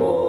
More.